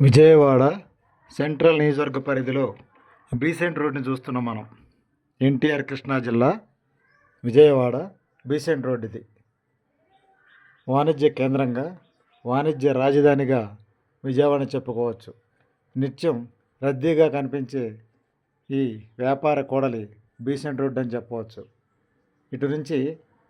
Vijayawada central నియోజకవర్గ పరిధిలో Besant రోడ్ని చూస్తున్నాం మనం. ఎన్టీఆర్ కృష్ణా జిల్లా విజయవాడ బీసెంట్ రోడ్ ఇది వాణిజ్య కేంద్రంగా వాణిజ్య రాజధానిగా విజయవాడని చెప్పుకోవచ్చు. నిత్యం రద్దీగా కనిపించే ఈ వ్యాపార కోడలి బీసెంట్ రోడ్ అని చెప్పవచ్చు. ఇటు నుంచి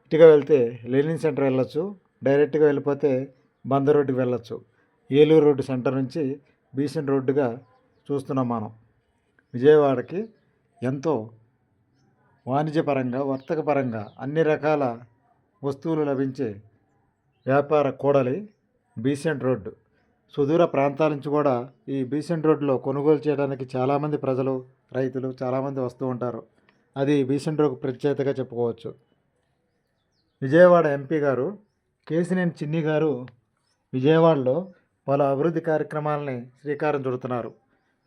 ఇటుగా వెళ్తే లెనిన్ సెంటర్ వెళ్ళొచ్చు డైరెక్ట్గా వెళ్ళిపోతే బందర్ రోడ్డుకి వెళ్ళొచ్చు. ఏలూరు రోడ్డు సెంటర్ నుంచి బీసెంట్ రోడ్డుగా చూస్తున్నాం మనం. విజయవాడకి ఎంతో వాణిజ్యపరంగా వర్తకపరంగా అన్ని రకాల వస్తువులు లభించే వ్యాపార కూడలి బీసెంట్ రోడ్డు. సుదూర ప్రాంతాల నుంచి కూడా ఈ బీసెంట్ రోడ్లో కొనుగోలు చేయడానికి చాలామంది ప్రజలు రైతులు చాలామంది వస్తూ ఉంటారు. అది బీసెంట్ రోడ్ ప్రత్యేకతగా చెప్పుకోవచ్చు. విజయవాడ ఎంపీ గారు కేసినేని చిన్ని గారు విజయవాడలో పలు అభివృద్ధి కార్యక్రమాలని శ్రీకారం చుడుతున్నారు.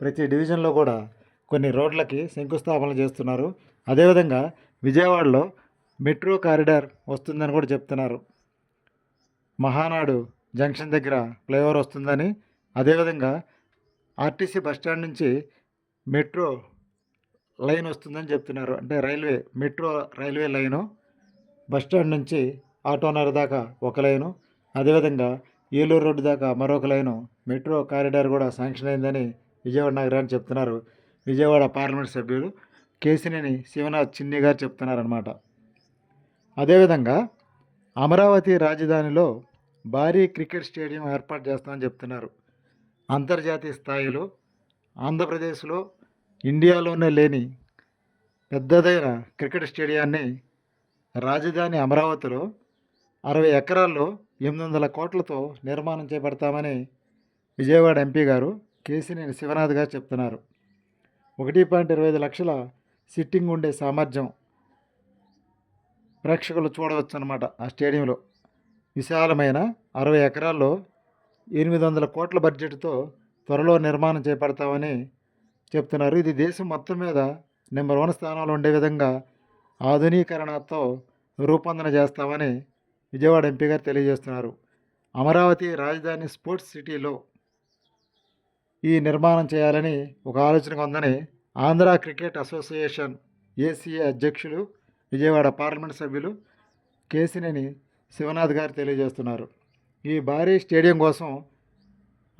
ప్రతి డివిజన్లో కూడా కొన్ని రోడ్లకి శంకుస్థాపన చేస్తున్నారు. అదేవిధంగా విజయవాడలో మెట్రో కారిడార్ వస్తుందని కూడా చెప్తున్నారు. మహానాడు జంక్షన్ దగ్గర ఫ్లైఓవర్ వస్తుందని అదేవిధంగా ఆర్టీసీ బస్టాండ్ నుంచి మెట్రో లైన్ వస్తుందని చెప్తున్నారు. అంటే railway metro railway line bus stand నుంచి ఆటోనగర్ దాకా ఒక లైను అదేవిధంగా ఏలూరు రోడ్డు దాకా మరొక లైను. మెట్రో కారిడార్ కూడా శాంక్షన్ అయిందని విజయవాడ నగరాన్ని చెప్తున్నారు. విజయవాడ పార్లమెంట్ సభ్యులు కేసినేని శివనాథ్ చిన్ని గారు చెప్తున్నారనమాట అదేవిధంగా అమరావతి రాజధానిలో భారీ క్రికెట్ స్టేడియం ఏర్పాటు చేస్తామని చెప్తున్నారు. అంతర్జాతీయ స్థాయిలో ఆంధ్రప్రదేశ్లో ఇండియాలోనే లేని పెద్దదైన క్రికెట్ స్టేడియాన్ని రాజధాని అమరావతిలో అరవై ఎకరాల్లో ఎనిమిది వందల కోట్లతో నిర్మాణం చేపడతామని విజయవాడ ఎంపీ గారు కేసినేని శివనాథ్ గారు చెప్తున్నారు. ఒకటి పాయింట్ ఇరవై ఐదు లక్షల సిట్టింగ్ ఉండే సామర్థ్యం ప్రేక్షకులు చూడవచ్చు అనమాట ఆ స్టేడియంలో. విశాలమైన అరవై ఎకరాల్లో ఎనిమిది వందల కోట్ల బడ్జెట్తో త్వరలో నిర్మాణం చేపడతామని చెప్తున్నారు. ఇది దేశం మొత్తం మీద నెంబర్ వన్ స్థానంలో ఉండే విధంగా ఆధునీకరణతో రూపొందన చేస్తామని విజయవాడ ఎంపీ గారు తెలియజేస్తున్నారు. అమరావతి రాజధాని స్పోర్ట్స్ సిటీలో ఈ నిర్మాణం చేయాలని ఒక ఆలోచన ఉందని ఆంధ్ర క్రికెట్ అసోసియేషన్ ఏసీఏ అధ్యక్షులు విజయవాడ పార్లమెంట్ సభ్యులు కేసినేని శివనాథ్ గారు తెలియజేస్తున్నారు. ఈ భారీ స్టేడియం కోసం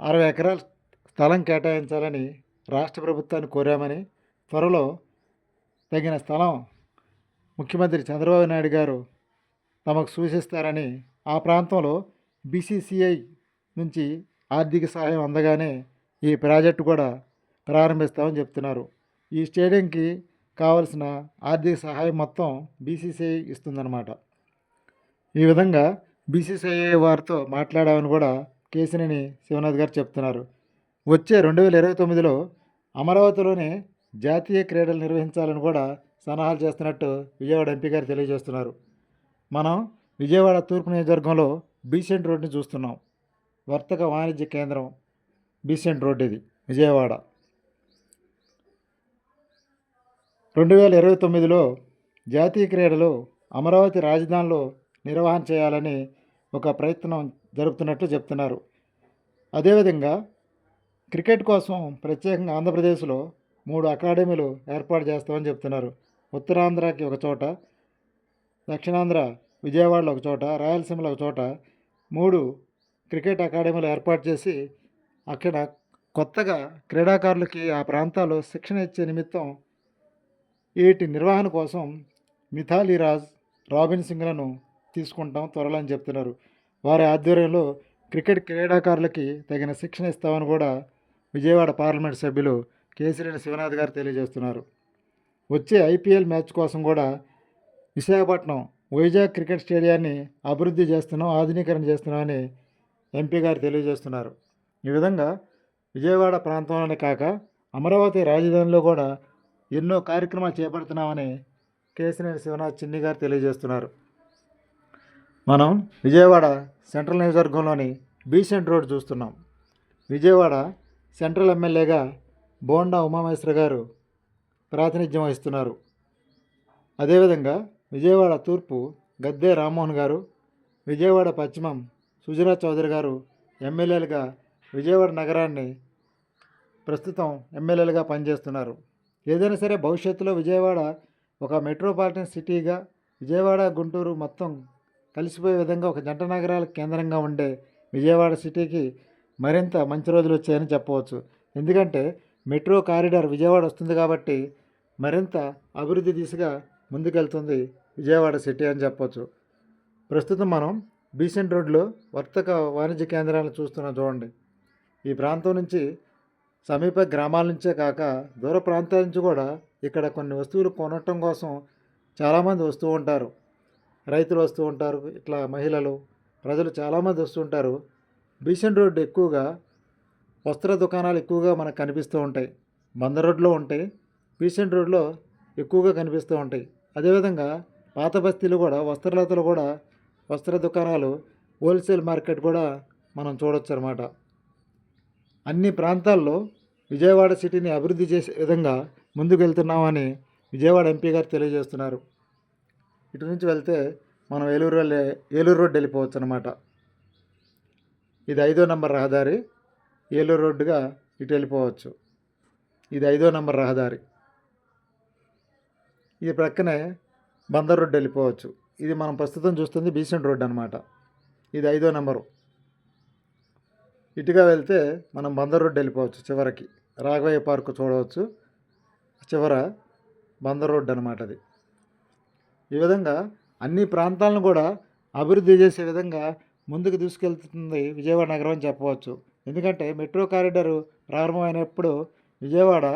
అరవై ఎకరాల స్థలం కేటాయించాలని రాష్ట్ర ప్రభుత్వాన్ని కోరామని త్వరలో తగిన స్థలం ముఖ్యమంత్రి చంద్రబాబు నాయుడు గారు తమకు సూచిస్తారని ఆ ప్రాంతంలో బీసీసీఐ నుంచి ఆర్థిక సహాయం అందగానే ఈ ప్రాజెక్టు కూడా ప్రారంభిస్తామని చెప్తున్నారు. ఈ స్టేడియంకి కావలసిన ఆర్థిక సహాయం మొత్తం బీసీసీఐ ఇస్తుందన్నమాట. ఈ విధంగా బీసీసీఐ వారితో మాట్లాడామని కూడా కేసినేని శివనాథ్ గారు చెప్తున్నారు. వచ్చే రెండు వేల ఇరవై తొమ్మిదిలో అమరావతిలోనే జాతీయ క్రీడలు నిర్వహించాలని కూడా సలహాలు చేస్తున్నట్టు విజయవాడ ఎంపీ గారు తెలియజేస్తున్నారు. మనం విజయవాడ తూర్పు నియోజకవర్గంలో బీసెంట్ రోడ్ని చూస్తున్నాం. వర్తక వాణిజ్య కేంద్రం బీసెంట్ రోడ్ ఇది విజయవాడ. రెండు వేల ఇరవై తొమ్మిదిలో జాతీయ క్రీడలు అమరావతి రాజధానిలో నిర్వహణ చేయాలని ఒక ప్రయత్నం జరుపుతున్నట్లు చెప్తున్నారు. అదేవిధంగా క్రికెట్ కోసం ప్రత్యేకంగా ఆంధ్రప్రదేశ్లో మూడు అకాడమీలు ఏర్పాటు చేస్తామని చెప్తున్నారు. ఉత్తరాంధ్రకి ఒక చోట దక్షిణాంధ్ర విజయవాడలో ఒక చోట రాయలసీమలో ఒక చోట మూడు క్రికెట్ అకాడమీలు ఏర్పాటు చేసి అక్కడ కొత్తగా క్రీడాకారులకి ఆ ప్రాంతాల్లో శిక్షణ ఇచ్చే నిమిత్తం వీటి నిర్వహణ కోసం మిథాలీ రాజ్ రాబిన్ సింగ్లను తీసుకుంటాం త్వరలో అని చెప్తున్నారు. వారి ఆధ్వర్యంలో క్రికెట్ క్రీడాకారులకి తగిన శిక్షణ ఇస్తామని కూడా విజయవాడ పార్లమెంట్ సభ్యులు కేసిరెడ్డి శివనాథ్ గారు తెలియజేస్తున్నారు. వచ్చే ఐపీఎల్ మ్యాచ్ కోసం కూడా విశాఖపట్నం వైజాగ్ క్రికెట్ స్టేడియాన్ని అభివృద్ధి చేస్తున్నాం ఆధునీకరణ చేస్తున్నామని ఎంపీ గారు తెలియజేస్తున్నారు. ఈ విధంగా విజయవాడ ప్రాంతంలోనే కాక అమరావతి రాజధానిలో కూడా ఎన్నో కార్యక్రమాలు చేపడుతున్నామని కేసినేని శివనాథ్ చిన్ని గారు తెలియజేస్తున్నారు. మనం విజయవాడ సెంట్రల్ నియోజకవర్గంలోని బీసెంట్ రోడ్ చూస్తున్నాం. విజయవాడ సెంట్రల్ ఎమ్మెల్యేగా బోండా ఉమామహేశ్వర గారు ప్రాతినిధ్యం వహిస్తున్నారు. అదేవిధంగా విజయవాడ తూర్పు గద్దె రామ్మోహన్ గారు విజయవాడ పశ్చిమం సుజనా చౌదరి గారు ఎమ్మెల్యేలుగా విజయవాడ నగరాన్ని ప్రస్తుతం ఎమ్మెల్యేలుగా పనిచేస్తున్నారు. ఏదైనా సరే భవిష్యత్తులో విజయవాడ ఒక మెట్రోపాలిటన్ సిటీగా విజయవాడ గుంటూరు మొత్తం కలిసిపోయే విధంగా ఒక జంట నగరాల కేంద్రంగా ఉండే విజయవాడ సిటీకి మరింత మంచి రోజులు వచ్చాయని చెప్పవచ్చు. ఎందుకంటే మెట్రో కారిడార్ విజయవాడ వస్తుంది కాబట్టి మరింత అభివృద్ధి దిశగా ముందుకెళ్తుంది విజయవాడ సిటీ అని చెప్పవచ్చు ప్రస్తుతం మనం బీసెంట్ రోడ్లో వర్తక వాణిజ్య కేంద్రాలను చూస్తున్నాం చూడండి. ఈ ప్రాంతం నుంచి సమీప గ్రామాల నుంచే కాక దూర ప్రాంతాల నుంచి కూడా ఇక్కడ కొన్ని వస్తువులు కొనటం కోసం చాలామంది వస్తూ ఉంటారు. రైతులు వస్తూ ఉంటారు ఇట్లా మహిళలు ప్రజలు చాలామంది వస్తూ ఉంటారు. బీసెంట్ రోడ్డు ఎక్కువగా వస్త్ర దుకాణాలు ఎక్కువగా మనకు కనిపిస్తూ ఉంటాయి. బందర్ రోడ్లో ఉంటాయి బీసెంట్ రోడ్లో ఎక్కువగా కనిపిస్తూ ఉంటాయి. అదేవిధంగా పాత బస్తీలు కూడా వస్త్రలతలు కూడా వస్త్ర దుకాణాలు హోల్సేల్ మార్కెట్ కూడా మనం చూడొచ్చు అనమాట అన్ని ప్రాంతాల్లో విజయవాడ సిటీని అభివృద్ధి చేసే విధంగా ముందుకు వెళ్తున్నామని విజయవాడ ఎంపీ గారు తెలియజేస్తున్నారు. ఇటు నుంచి వెళ్తే మనం ఏలూరు వెళ్ళే ఏలూరు రోడ్డు వెళ్ళిపోవచ్చు అనమాట ఇది ఐదో నంబర్ రహదారి. ఏలూరు రోడ్డుగా ఇటు వెళ్ళిపోవచ్చు. ఇది ఐదో నంబర్ రహదారి. ఈ ప్రక్కనే బందర్ రోడ్డు వెళ్ళిపోవచ్చు. ఇది మనం ప్రస్తుతం చూస్తుంది బీసెంట్ రోడ్డు అనమాట ఇది ఐదో నెంబరు. ఇటుగా వెళ్తే మనం బందర్ రోడ్డు వెళ్ళిపోవచ్చు చివరికి. రాఘవయ్య పార్క్ చూడవచ్చు. చివర బందర్ రోడ్డు అనమాట అది. ఈ విధంగా అన్ని ప్రాంతాలను కూడా అభివృద్ధి చేసే విధంగా ముందుకు తీసుకెళ్తుంది విజయవాడ నగరం అని చెప్పవచ్చు. ఎందుకంటే మెట్రో కారిడార్ ప్రారంభమైనప్పుడు విజయవాడ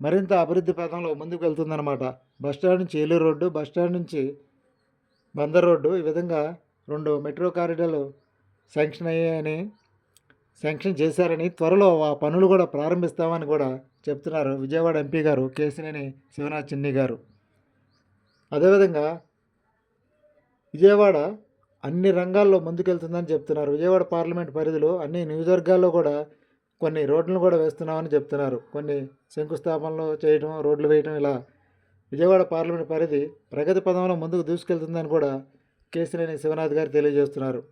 మరింత అభివృద్ధి పథంలో ముందుకు వెళ్తుందన్నమాట. బస్టాండ్ నుంచి ఏలూరు రోడ్డు బస్టాండ్ నుంచి బందర్ రోడ్డు ఈ విధంగా రెండు మెట్రో కారిడార్లు శాంక్షన్ అయ్యాయని శాంక్షన్ చేశారని త్వరలో ఆ పనులు కూడా ప్రారంభిస్తామని కూడా చెప్తున్నారు విజయవాడ ఎంపీ గారు కేసినేని శివనాథ్ చిన్ని గారు. అదేవిధంగా విజయవాడ అన్ని రంగాల్లో ముందుకెళ్తుందని చెప్తున్నారు. విజయవాడ పార్లమెంట్ పరిధిలో అన్ని నియోజకవర్గాల్లో కూడా కొన్ని రోడ్లను కూడా వేస్తున్నామని చెప్తున్నారు. కొన్ని శంకుస్థాపనలు చేయడం రోడ్లు వేయడం ఇలా విజయవాడ పార్లమెంట్ పరిధి ప్రగతి పదంలో ముందుకు దూసుకెళ్తుందని కూడా కేసినేని శివనాథ్ గారు తెలియజేస్తున్నారు.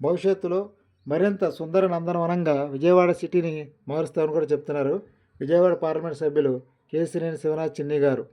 భవిష్యత్తులో మరింత సుందర నందనవనంగా విజయవాడ సిటీని మారుస్తామని కూడా చెప్తున్నారు విజయవాడ పార్లమెంట్ సభ్యులు కేసినేని శివనాథ్ చిన్ని గారు.